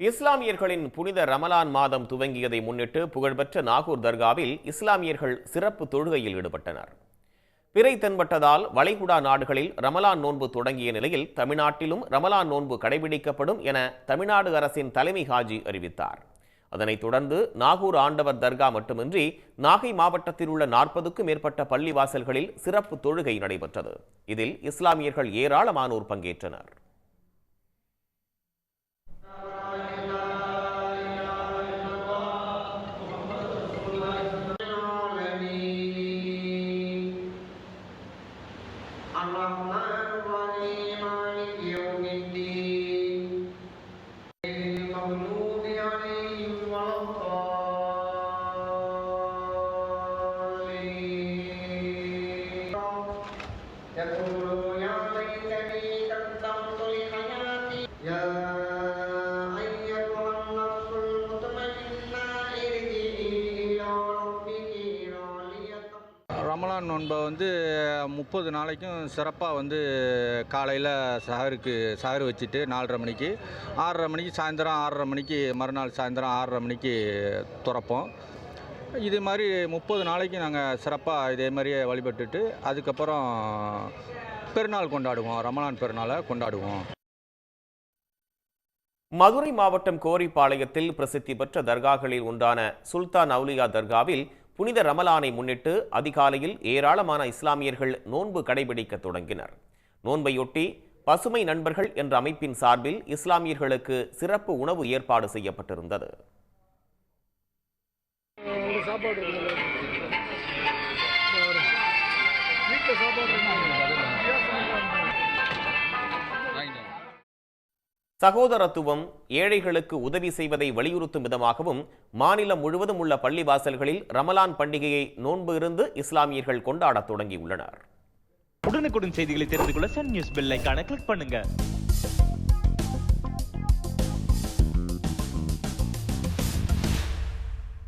இஸ்லாமியர்களின் புனித ரமலான் மாதம் துவங்கியதை முன்னிட்டு புகழ்பெற்ற நாகூர் தர்காவில் இஸ்லாமியர்கள் சிறப்பு தொழுகையில் ஈடுபட்டனர். பிறை தென்பட்டதால் வளைகுடா நாடுகளில் ரமலான் நோன்பு தொடங்கிய நிலையில் தமிழ்நாட்டிலும் ரமலான் நோன்பு கடைபிடிக்கப்படும் என தமிழ்நாடு அரசின் தலைமை ஹாஜி அறிவித்தார். அதனைத் தொடர்ந்து நாகூர் ஆண்டவர் தர்கா மட்டுமின்றி நாகை மாவட்டத்தில் உள்ள நாற்பதுக்கும் மேற்பட்ட பள்ளிவாசல்களில் சிறப்பு தொழுகை நடைபெற்றது. இதில் இஸ்லாமியர்கள் ஏராளமானோர் பங்கேற்றனர். الرحمن الرحيم مالك ரமலான் நோன்பை வந்து முப்பது நாளைக்கும் சிறப்பாக வந்து காலையில் சஹருக்கு சஹர் வச்சுட்டு நாலரை மணிக்கு ஆறரை மணிக்கு சாயந்தரம் ஆறரை மணிக்கு மறுநாள் சாயந்தரம் ஆறரை மணிக்கு துறப்போம். இது மாதிரி முப்பது நாளைக்கு நாங்கள் சிறப்பாக இதே மாதிரியே வழிபட்டுட்டு அதுக்கப்புறம் பெருநாள் கொண்டாடுவோம். ரமலான் பெருநாளை கொண்டாடுவோம். மதுரை மாவட்டம் கோரிப்பாளையத்தில் பிரசித்தி பெற்ற தர்காக்களில் உண்டான சுல்தான் அவுலியா தர்காவில் புனித ரமலானை முன்னிட்டு அதிகாலையில் ஏராளமான இஸ்லாமியர்கள் நோன்பு கடைபிடிக்க தொடங்கினர். நோன்பையொட்டி பசுமை நண்பர்கள் என்ற அமைப்பின் சார்பில் இஸ்லாமியர்களுக்கு சிறப்பு உணவு ஏற்பாடு செய்யப்பட்டிருந்தது. சாப்பாடு சகோதரத்துவம் ஏழைகளுக்கு உதவி செய்வதை வலியுறுத்தும் விதமாகவும் மாநிலம் முழுவதும் உள்ள பள்ளிவாசல்களில் ரமலான் பண்டிகையை நோன்பு இருந்து இஸ்லாமியர்கள் கொண்டாடத் தொடங்கியுள்ளனர். உடனுக்குடன் செய்திகளை தெரிந்து கொள்ள சன் நியூஸ் பெல் ஐக்கான கிளிக் பண்ணுங்க.